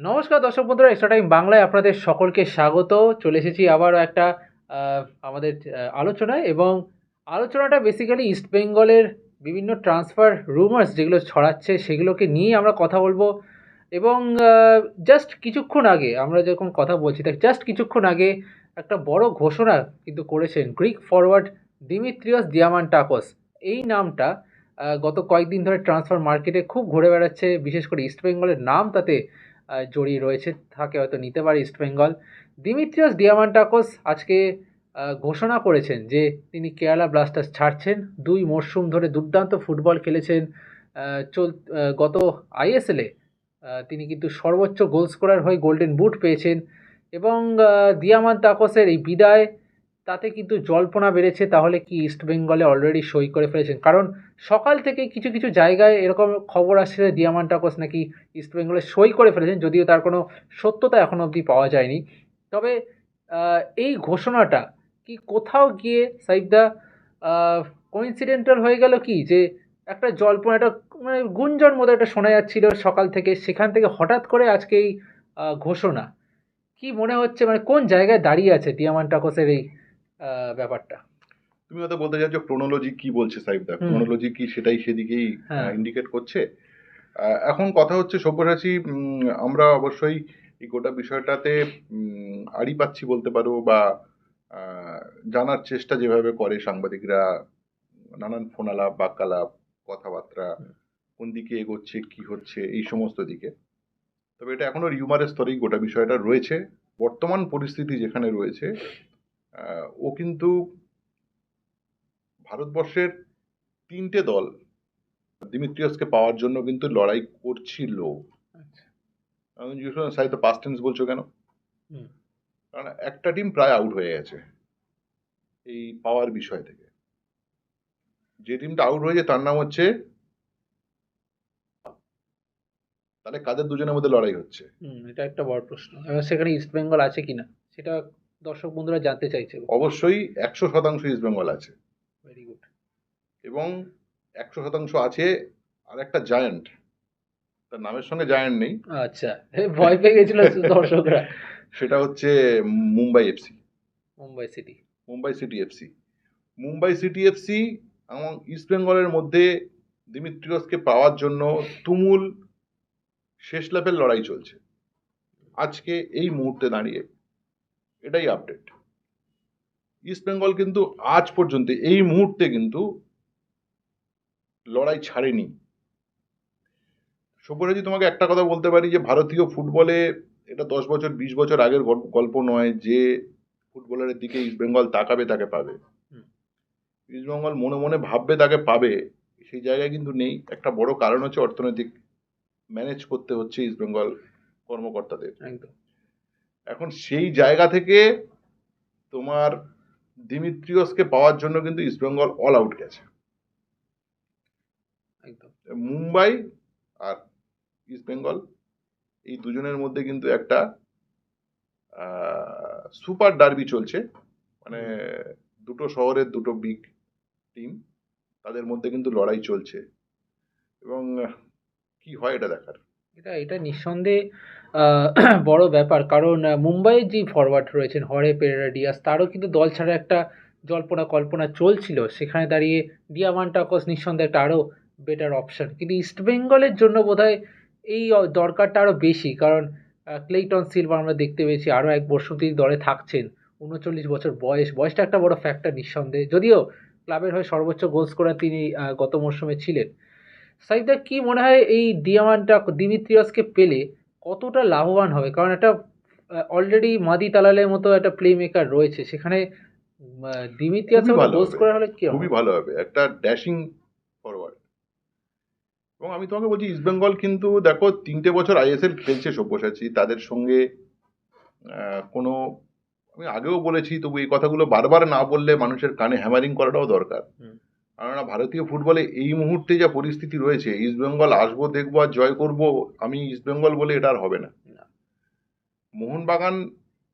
নমস্কার দর্শক বন্ধুরা এক্সট্রা টাইম বাংলায় আপনাদের সকলকে স্বাগত। চলে এসেছি আবারও একটা আমাদের আলোচনায় এবং আলোচনাটা বেসিক্যালি ইস্ট বেঙ্গলের বিভিন্ন ট্রান্সফার রুমার্স যেগুলো ছড়াচ্ছে সেগুলোকে নিয়ে আমরা কথা বলব। এবং জাস্ট কিছুক্ষণ আগে, আমরা যখন কথা বলছি তার জাস্ট কিছুক্ষণ আগে একটা বড় ঘোষণা কিন্তু করেছেন গ্রিক ফরওয়ার্ড দিমিত্রিয়স দিয়ামান্টাকস এই নামটা গত কয়েকদিন ধরে ট্রান্সফার মার্কেটে খুব ঘুরে বেড়াচ্ছে, বিশেষ করে ইস্ট বেঙ্গলের নাম তাতে জড়িয়ে রয়েছে থাকে হয়তো নিতে পারে ইস্ট বেঙ্গল দিমিত্রিয়াস ডিয়ামান্টাকোস আজকে ঘোষণা করেছেন যে তিনি কেরালা ব্লাস্টার্স ছাড়ছেন। দুই মরশুম ধরে দুর্দান্ত ফুটবল খেলেছেন চল গত আইএসএলে তিনি কিন্তু সর্বোচ্চ গোল স্কোরার হয়ে গোল্ডেন বুট পেয়েছেন এবং দিয়ামান দিয়ামান্তাকোসের এই বিদায় তাতে কিন্তু জল্পনা বেড়েছে তাহলে কি ইস্ট বেঙ্গলে অলরেডি সই করে ফেলেছেন? কারণ সকাল থেকে কিছু কিছু জায়গায় এরকম খবর আসছে যে দিয়ামান্টাকোস নাকি ইস্ট বেঙ্গলে সই করে ফেলেছেন, যদিও তার কোনো সত্যতা এখনও অবধি পাওয়া যায়নি। তবে এই ঘোষণাটা কি কোথাও গিয়ে সাইবদা কোইন্সিডেন্টাল হয়ে গেল কি? যে একটা জল্পনা, একটা মানে গুঞ্জন মতো একটা শোনা যাচ্ছিল সকাল থেকে, সেখান থেকে হঠাৎ করে আজকে এই ঘোষণা। কি মনে হচ্ছে? মানে কোন জায়গায় দাঁড়িয়ে আছে ডিয়ামান্টাকোসের এই ব্যাপারটা। তুমি হয়তো বলতে চাচ্ছ ক্রোনোলজি কি বলছে সাইবদা হুম। ক্রোনোলজি কি সেটাই সেদিকেই হ্যাঁ। ইন্ডিকেট করছে। এখন কথা হচ্ছে সব্যসাচী আমরা অবশ্যই এই গোটা বিষয়টাতে আড়ি পাচ্ছি বলতে পারো বা জানার চেষ্টা যেভাবে করে সাংবাদিকরা নানান ফোনালাপ বাক্যালাপ কথাবার্তা কোন দিকে এগোচ্ছে কি হচ্ছে এই সমস্ত দিকে। তবে এটা এখনও রিউমারের স্তরেই গোটা বিষয়টা রয়েছে। বর্তমান পরিস্থিতি যেখানে রয়েছে ও কিন্তু ভারতবর্ষের তিনটে দল দিমিত্রিয়াসকে পাওয়ার জন্য কিন্তু লড়াই করছিল। তো পাস্ট টেন্স বলছো কেন? কারণ একটা টিম প্রায় আউট হয়ে গেছে এই পাওয়ার বিষয় থেকে। যে টিমটা আউট হয়েছে তার নাম হচ্ছে তাহলে কাদের দুজনের মধ্যে লড়াই হচ্ছে? হুম এটা একটা বড় প্রশ্ন। এবার সেখানে ইস্ট বেঙ্গল আছে কিনা সেটা দর্শক বন্ধুরা জানতে চাইছে অবশ্যই একশো শতাংশ ইস্ট বেঙ্গল আছে। ভেরি গুড এবং একশো শতাংশ আছে আর একটা জায়ান্ট তার নামের সঙ্গে জায়ান্ট নেই। আচ্ছা ভয় পেয়ে গেছিল দর্শকরা। সেটা হচ্ছে Mumbai FC Mumbai City. Mumbai City FC Mumbai City FC এবং ইস্ট বেঙ্গলের মধ্যে দিমিত্রিয়সকে পাওয়ার জন্য তুমুল শেষ ল্যাপের লড়াই চলছে। আজকে এই মুহূর্তে দাঁড়িয়ে এটাই আপডেট ইস্ট বেঙ্গল কিন্তু আজ পর্যন্ত এই মুহূর্তে কিন্তু লড়াই ছাড়েনি। সব্যসাচী তোমাকে একটা কথা বলতে পারি যে ভারতীয় ফুটবলে এটা দশ বছর বিশ বছর আগের গল্প নয় যে ফুটবলারের দিকে ইস্ট বেঙ্গল তাকাবে তাকে পাবে। হুম। ইস্ট বেঙ্গল মনে মনে ভাববে তাকে পাবে। সেই জায়গায় কিন্তু নেই। একটা বড় কারণ হচ্ছে অর্থনৈতিক ম্যানেজ করতে হচ্ছে ইস্ট বেঙ্গল কর্মকর্তাদের। একদম। এখন সেই জায়গা থেকে তোমার দিমিত্রিয়সকে পাওয়ার জন্য কিন্তু ইস্ট বেঙ্গল অল আউট গেছে। মুম্বাই আর ইস্ট বেঙ্গল এই দুজনের মধ্যে কিন্তু একটা সুপার ডার্বি চলছে। মানে দুটো শহরের দুটো বিগ টিম তাদের মধ্যে কিন্তু লড়াই চলছে। এবং কি হয় এটা দেখার? এটা এটা নিঃসন্দেহে বড় ব্যাপার। কারণ মুম্বাইয়ের যে ফরওয়ার্ড রয়েছেন, হরে পেরেরা ডিয়াস, তারও কিন্তু দল ছাড়া একটা জল্পনা কল্পনা চলছিল। সেখানে দাঁড়িয়ে ডিয়ামান্টাকস নিঃসন্দেহে একটা আরও বেটার অপশন কিন্তু ইস্টবেঙ্গলের জন্য বোধহয় এই দরকারটা আরও বেশি। কারণ ক্লেইটন সিলভা আমরা দেখতে পেয়েছি, আরও এক বছর তিনি দলে থাকছেন। উনচল্লিশ বছর বয়স, বয়সটা একটা বড় ফ্যাক্টর নিঃসন্দেহে। যদিও ক্লাবের হয়ে সর্বোচ্চ গোল স্কোরার তিনি গত মরশুমে ছিলেন। সাইদা কি মনে হয় এই ডিয়ামান্টা দিমিত্রিয়াসকে পেলে কতটা লাভবান হবে? কারণ একটা অলরেডি মাদি তালালের মতো একটা প্লে মেকার রয়েছে। সেখানে দিমিত্রিয়াসের ভালো গোল হলে কি হবে? খুবই ভালো হবে। একটা ড্যাশিং ফরওয়ার্ড এবং আমি তোমাকে বলছি ইস্ট বেঙ্গল কিন্তু দেখো তিনটে বছর আইএসএল খেলছে সব্যসাচী। তাদের সঙ্গে কোনো আমি আগেও বলেছি তবু এই কথাগুলো বারবার না বললে মানুষের কানে হ্যামারিং করাটাও দরকার। কেননা ভারতীয় ফুটবলে এই মুহূর্তে যা পরিস্থিতি রয়েছে ইস্ট বেঙ্গল আসব দেখব আর জয় করব আমি ইস্ট বেঙ্গল বলে এটা আর হবে না। মোহনবাগান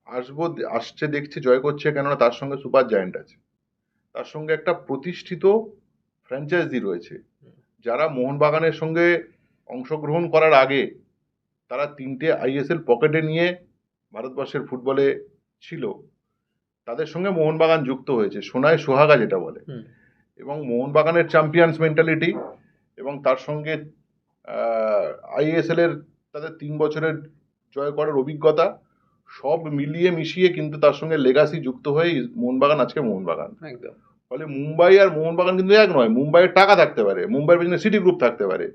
আসব আসছে দেখছে জয় করছে কেননা তার সঙ্গে সুপার জায়েন্ট আছে। তার সঙ্গে একটা প্রতিষ্ঠিত ফ্র্যাঞ্চাইজি রয়েছে। যারা মোহনবাগানের সঙ্গে অংশগ্রহণ করার আগে তারা তিনটে আইএসএল পকেটে নিয়ে ভারতবর্ষের ফুটবলে ছিল। তাদের সঙ্গে মোহনবাগান যুক্ত হয়েছে। সোনায় সোহাগা যেটা বলে। এবং মোহনবাগানের চ্যাম্পিয়ন্স মেন্টালিটি এবং তার সঙ্গে আইএসএল এর তাদের তিন বছরের জয় করার অভিজ্ঞতা সব মিলিয়ে মিশিয়ে কিন্তু তার সঙ্গে লেগাসি যুক্ত হয়ে মোহনবাগান আজকে মোহনবাগান। একদম। ফলে মুম্বাই আর মোহনবাগান কিন্তু এক নয় মুম্বাইয়ের টাকা থাকতে পারে মুম্বাইয়ের পেছনে সিটি গ্রুপ থাকতে পারে।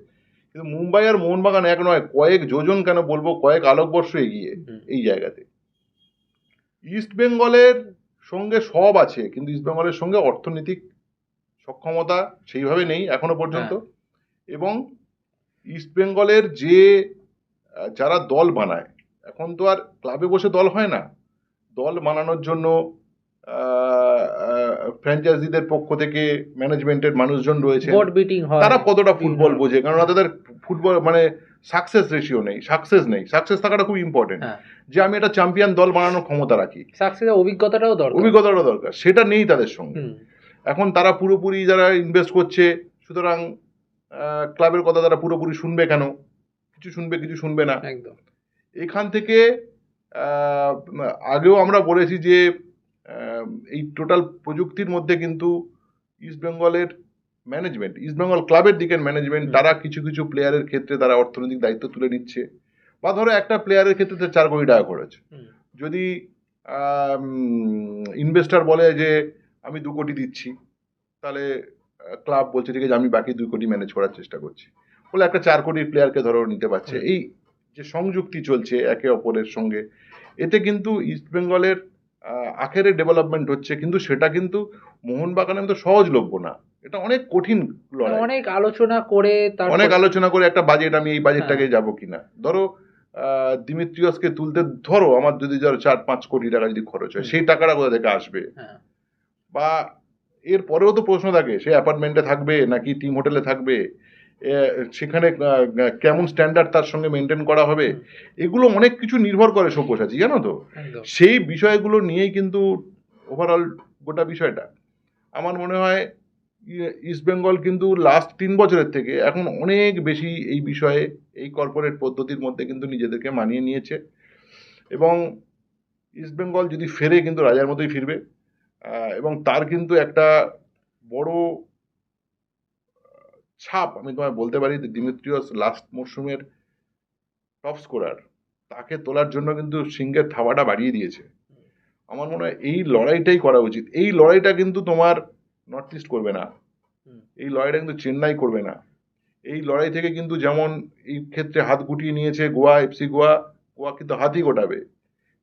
কিন্তু মুম্বাই আর মোহনবাগান এক নয় কয়েক যোজন কেন বলব কয়েক আলোকবর্ষ এগিয়ে এই জায়গাতে। ইস্ট বেঙ্গলের সঙ্গে সব আছে কিন্তু ইস্ট বেঙ্গলের সঙ্গে অর্থনৈতিক সক্ষমতা সেইভাবে নেই এখনও পর্যন্ত। এবং ইস্ট বেঙ্গলের যে যারা দল বানায় এখন তো আর ক্লাবে বসে দল হয় না। দল বানানোর জন্য ফ্র্যাঞ্চাইজিদের পক্ষ থেকে ম্যানেজমেন্টের মানুষজন রয়েছে। হয়। তারা কতটা ফুটবল বোঝে? কারণ তাদের ফুটবল মানে সাকসেস রেশিও নেই সাকসেস নেই। সাকসেস থাকাটা খুব ইম্পর্টেন্ট হ্যাঁ। যে আমি একটা চ্যাম্পিয়ন দল বানানোর ক্ষমতা রাখি। সাকসেসের অভিজ্ঞতাটাও দরকার। অভিজ্ঞতাটা দরকার। সেটা নেই তাদের সঙ্গে। এখন তারা পুরোপুরি যারা ইনভেস্ট করছে সুতরাং ক্লাবের কথা তারা পুরোপুরি শুনবে কেন? কিছু শুনবে কিছু শুনবে না। একদম। এখান থেকে আগেও আমরা বলেছি যে এই টোটাল প্রযুক্তির মধ্যে কিন্তু ইস্ট বেঙ্গলের ম্যানেজমেন্ট ইস্ট বেঙ্গল ক্লাবের দিকের ম্যানেজমেন্ট তারা কিছু কিছু প্লেয়ারের ক্ষেত্রে তারা অর্থনৈতিক দায়িত্ব তুলে নিচ্ছে। বা ধরো একটা প্লেয়ারের ক্ষেত্রে তার চার কোটি টাকা খরচ। যদি ইনভেস্টার বলে যে আমি দু কোটি দিচ্ছি। তাহলে ক্লাব বলছে ঠিক আছে আমি বাকি দুই কোটি ম্যানেজ করার চেষ্টা করছি। বলে একটা চার কোটির প্লেয়ারকে ধরো নিতে পারছে। এই যে সংযুক্তি চলছে একে অপরের সঙ্গে এতে কিন্তু ইস্ট বেঙ্গলের আখেরে ডেভেলপমেন্ট হচ্ছে কিন্তু সেটা কিন্তু মোহনবাগানের মতো সহজলভ্য না। এটা অনেক কঠিন লড়াই। অনেক আলোচনা করে অনেক আলোচনা করে একটা বাজেট আমি এই বাজেটটাকে যাব কিনা। ধরো আহ, দিমিত্রিয়সকে তুলতে ধরো আমার যদি ধরো চার পাঁচ কোটি টাকা যদি খরচ হয় সেই টাকাটা কোথা থেকে আসবে? হ্যাঁ। বা এর পরেও তো প্রশ্ন থাকে সে অ্যাপার্টমেন্টে থাকবে নাকি টিম হোটেলে থাকবে? সেখানে কেমন স্ট্যান্ডার্ড তার সঙ্গে মেনটেন করা হবে? এগুলো অনেক কিছু নির্ভর করে সব্যসাচী জানো তো? সেই বিষয়গুলো নিয়েই কিন্তু ওভারঅল গোটা বিষয়টা। আমার মনে হয় ইস্ট বেঙ্গল কিন্তু লাস্ট তিন বছরের থেকে এখন অনেক বেশি এই বিষয়ে এই কর্পোরেট পদ্ধতির মধ্যে কিন্তু নিজেদেরকে মানিয়ে নিয়েছে। এবং ইস্ট বেঙ্গল যদি ফেরে কিন্তু রাজার মতোই ফিরবে। এবং তার কিন্তু একটা বড় ছাপ, আমি তোমায় বলতে পারি যে দিমিত্রিয়স লাস্ট মরশুমের টপ স্কোরার তাকে তোলার জন্য কিন্তু সিংহের থাবাটা বাড়িয়ে দিয়েছে। আমার মনে হয় এই লড়াইটাই করা উচিত। এই লড়াইটা কিন্তু তোমার নর্থ ইস্ট করবে না। এই লড়াইটা কিন্তু চেন্নাই করবে না। এই লড়াই থেকে কিন্তু যেমন এই ক্ষেত্রে হাত গুটিয়ে নিয়েছে গোয়া এফসি গোয়া গোয়া কিন্তু হাতই গোটাবে।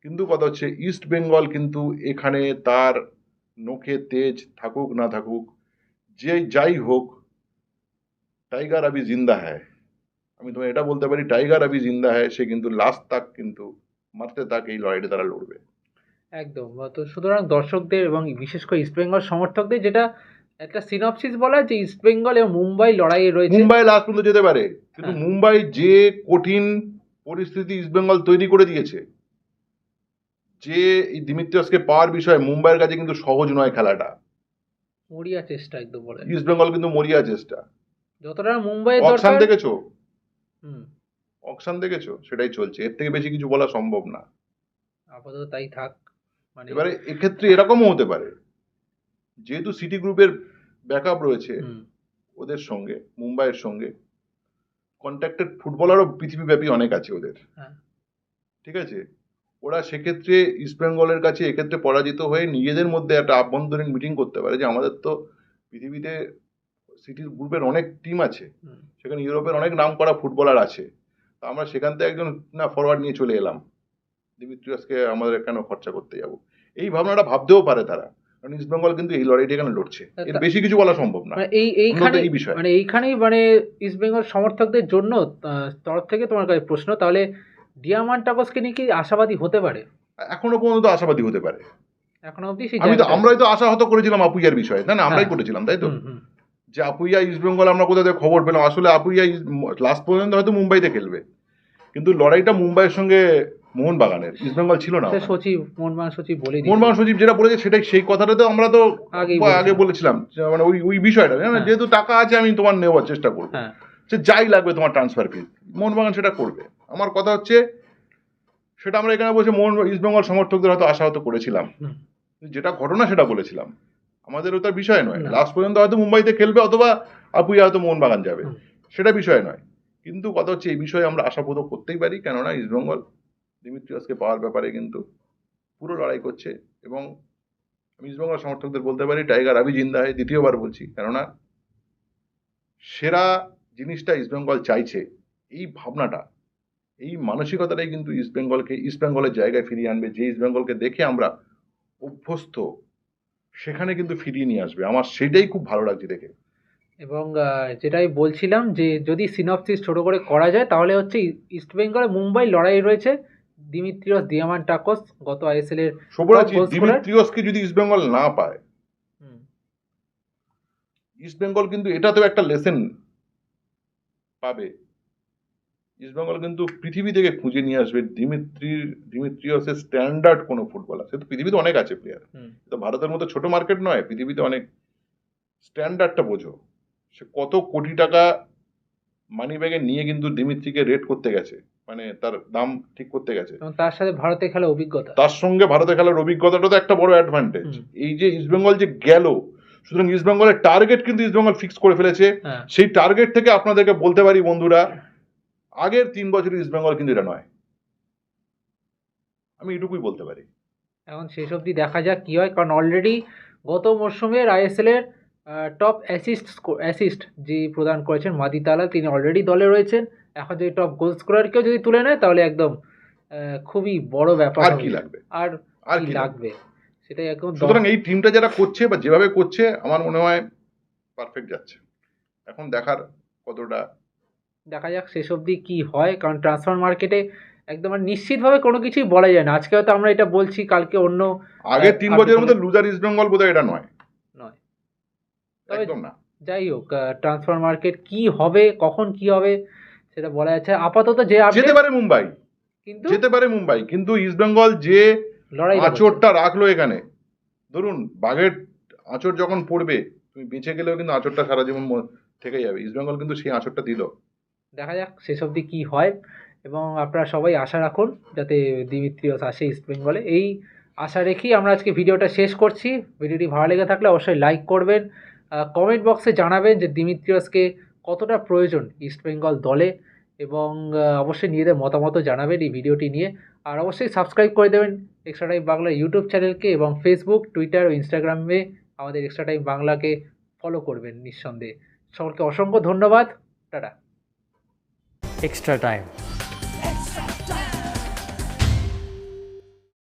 কিন্তু কথা হচ্ছে ইস্ট বেঙ্গল কিন্তু এখানে তার নখে তেজ থাকুক না থাকুক যে যাই হোক টাইগার আবি জিন্দা হ্যায়। আমি তোমায় এটা বলতে পারি টাইগার আবি জিন্দা হ্যায় সে কিন্তু লাস্ট তাক কিন্তু মারতে তাক এই লড়াইটা তারা লড়বে। একদম। তো সুতরাং দর্শকদের এবং বিশেষ করে ইস্টবেঙ্গল সমর্থকদের যেটা একটা সিনপসিস বলা যে ইস্টবেঙ্গল এবং মুম্বাই লড়াইয়ে রয়েছে। মুম্বাই লাস্ট পর্যন্ত যেতে পারে কিন্তু হ্যাঁ। মুম্বাই যে কঠিন পরিস্থিতি ইস্টবেঙ্গল তৈরি করে দিয়েছে যে এই দিমিত্রিয়াসকে পাওয়ার বিষয়ে মুম্বাইয়ের কাছে কিন্তু সহজ নয় খেলাটা। মরিয়া চেষ্টা একদম বলে। ইস্টবেঙ্গল কিন্তু মরিয়া চেষ্টা। যতটা মুম্বাইয়ের অকশান দেখেছ? হুম। অকশান দেখেছ? সেটাই চলছে। এর থেকে বেশি কিছু বলা সম্ভব না। আপাতত তাই থাক। মানে এবারে এক্ষেত্রে এরকমও হতে পারে। যেহেতু সিটি গ্রুপের ব্যাকআপ রয়েছে ওদের সঙ্গে মুম্বাইয়ের সঙ্গে কন্ট্যাক্টেড ফুটবলারও পৃথিবীব্যাপী অনেক আছে ওদের। হ্যাঁ। ঠিক আছে? ওরা সেক্ষেত্রে ইস্টবেঙ্গলের কাছে এক্ষেত্রে পরাজিত হয়ে নিজেদের মধ্যে একটা আভ্যন্তরীণ মিটিং করতে পারে। যে আমাদের তো পৃথিবীতে সিটি গ্রুপের অনেক টিম আছে সেখানে ইউরোপের অনেক নাম করা ফুটবলার আছে। তো আমরা সেখান থেকে একজন না ফরওয়ার্ড নিয়ে চলে এলাম। দিমিত্রিয়াসকে আমাদের কেন খরচা করতে যাব? এই ভাবনাটা ভাবতেও পারে তারা। কারণ ইস্টবেঙ্গল কিন্তু এই লড়াইটা এখানে লড়ছে। এর বেশি কিছু বলা সম্ভব না। মানে এই এইখানে এই বিষয়। মানে এইখানেই মানে ইস্টবেঙ্গল সমর্থকদের জন্য তরফ থেকে তোমার কাছে প্রশ্ন তাহলে ডিয়ামান্টাকসকে নিয়ে কি আশাবাদী হতে পারে? এখনও পর্যন্ত আশাবাদী হতে পারে। এখনও অবধি আমি তো আমরাই তো আশাহত করেছিলাম আপুইয়ার বিষয়ে। না না আমরাই হ্যাঁ। করেছিলাম তাই তো? যে আপুইয়া ইস্ট বেঙ্গল আমরা কোথা থেকে খবর পেলাম? আসলে আপুইয়া লাস্ট পর্যন্ত হয়তো মুম্বাইতে খেলবে। কিন্তু লড়াইটা মুম্বাইয়ের সঙ্গে মোহনবাগানের। ইস্ট বেঙ্গল ছিল না সচিব মোহনবাগান সচিব বলে মোহনবাগান সচিব যেটা বলেছে সেটাই সেই কথাটা তো আমরা তো আগে বলেছিলাম। মানে ওই ওই বিষয়টা হ্যাঁ। যেহেতু টাকা আছে আমি তোমার নেওয়ার চেষ্টা করব। হ্যাঁ। সে যাই লাগবে তোমার ট্রান্সফার ফি মোহনবাগান সেটা করবে। আমার কথা হচ্ছে সেটা আমরা এখানে বসে মোহন ইস্টবেঙ্গল সমর্থকদের হয়তো আশাহত করেছিলাম। যেটা ঘটনা সেটা বলেছিলাম। আমাদের ওটার বিষয় নয়। লাস্ট পর্যন্ত হয়তো মুম্বাইতে খেলবে অথবা আপুই হয়তো মোহনবাগান যাবে। সেটা বিষয় নয়। কিন্তু কথা হচ্ছে এই বিষয়ে আমরা আশাবোধ করতেই পারি। কেননা ইস্টবেঙ্গল দিমিত্রিয়াসকে পাওয়ার ব্যাপারে কিন্তু পুরো লড়াই করছে এবং আমি ইস্টবেঙ্গল সমর্থকদের বলতে পারি টাইগার আবি জিন্দা হয় দ্বিতীয়বার বলছি। কেননা সেরা জিনিসটা ইস্টবেঙ্গল চাইছে। এই ভাবনাটা এই মানসিকতাটাই কিন্তু ইস্টবেঙ্গলকে ইস্টবেঙ্গলের জায়গায় ফিরিয়ে আনবে। যে ইস্টবেঙ্গলকে দেখে আমরা অভ্যস্ত সেখানে কিন্তু ফিরিয়ে নিয়ে আসবে। আমার সেটাই খুব ভালো লাগছে দেখে। এবং যেটাই বলছিলাম যে যদি সিনপসিস ছোট করে করা যায় তাহলে হচ্ছে ই- ইস্টবেঙ্গল মুম্বাই লড়াই রয়েছে। দিমিত্রিয়স দিয়ামান টাকস গত আইএসএল এর দিমিত্রিয়সকে যদি ইস্টবেঙ্গল না পায় হুম, ইস্টবেঙ্গল কিন্তু এটাতেও একটা লেসেন পাবে। ইস্টবেঙ্গল কিন্তু পৃথিবী থেকে খুঁজে নিয়ে আসবে দিমিত্রি দিমিত্রিয়সের স্ট্যান্ডার্ড কোনো ফুটবলার সে তো পৃথিবীতে অনেক আছে প্লেয়ার তো ভারতের মতো ছোট মার্কেট নয় পৃথিবীতে অনেক স্ট্যান্ডার্ডটা বোঝো। সে কত কোটি টাকা মানি ব্যাগে নিয়ে কিন্তু দিমিত্রিকে রেট করতে গেছে। মানে তার দাম ঠিক করতে গেছে। তার সাথে ভারতে খেলা অভিজ্ঞতা। তার সঙ্গে ভারতে খেলার অভিজ্ঞতাটা তো একটা বড় অ্যাডভান্টেজ এই যে ইস্টবেঙ্গল যে গেল সুতরাং ইস্টবেঙ্গলের টার্গেট কিন্তু ইস্টবেঙ্গল ফিক্স করে ফেলেছে। হ্যাঁ। সেই টার্গেট থেকে আপনাদেরকে বলতে পারি বন্ধুরা আগের তিন বছরের ইস্টবেঙ্গল কিন্তু এটা নয়। আমি এটুকুই বলতে পারি। এখন শেষ অবধি দেখা যাক কী হয় কারণ অলরেডি গত মরশুমের আইএসএল এর টপ অ্যাসিস্ট অ্যাসিস্ট যে প্রদান করেছেন মাদি তালা তিনি অলরেডি দলে রয়েছেন। এখন যদি টপ গোল স্কোরারকেও যদি তুলে নেয় তাহলে একদম খুবই বড় ব্যাপার আর কি লাগবে? আর আর কি লাগবে? লাগবে? সেটাই একদম সুতরাং এই টিমটা যারা করছে বা যেভাবে করছে আমার মনে হয় পারফেক্ট যাচ্ছে। এখন দেখার কতটা দেখা যাক শেষ অবধি কি হয় কারণ ট্রান্সফার মার্কেটে একদম নিশ্চিতভাবে কোনো কিছুই বলা যায় না। আজকে হয়তো আমরা এটা বলছি কালকে অন্য আগের তিন বছরের মধ্যে লুজার ইস্টবেঙ্গল বোধহয় এটা নয়। নয়। একদম না। যাই হোক ট্রান্সফার মার্কেট কি হবে কখন কি হবে সেটা বলা যাচ্ছে। আপাতত যে যেতে পারে মুম্বাই। কিন্তু যেতে পারে মুম্বাই কিন্তু ইস্টবেঙ্গল যে লড়াই আঁচড়টা রাখল এখানে ধরুন বাঘের আঁচড় যখন পড়বে তুমি বেঁচে গেলেও কিন্তু আঁচড়টা সারা জীবন থেকে যাবে। ইস্টবেঙ্গল কিন্তু সেই আঁচড়টা দিল। দেখা যাক শেষ অবধি কী হয়। এবং আপনারা সবাই আশা রাখুন যাতে দিমিত্রিয়স আসে ইস্ট বেঙ্গলে এই আশা রেখেই আমরা আজকে ভিডিওটা শেষ করছি। ভিডিওটি ভালো লেগে থাকলে অবশ্যই লাইক করবেন। কমেন্ট বক্সে জানাবেন যে দিমিত্রিয়সকে কতটা প্রয়োজন ইস্ট বেঙ্গল দলে। এবং অবশ্যই নিজেদের মতামতও জানাবেন এই ভিডিওটি নিয়ে। আর অবশ্যই সাবস্ক্রাইব করে দেবেন এক্সট্রা টাইম বাংলা ইউটিউব চ্যানেলকে এবং ফেসবুক টুইটার ও ইনস্টাগ্রামে আমাদের এক্সট্রা টাইম বাংলাকে ফলো করবেন নিঃসন্দেহে। সকলকে অসংখ্য ধন্যবাদ। টাটা। Extra time.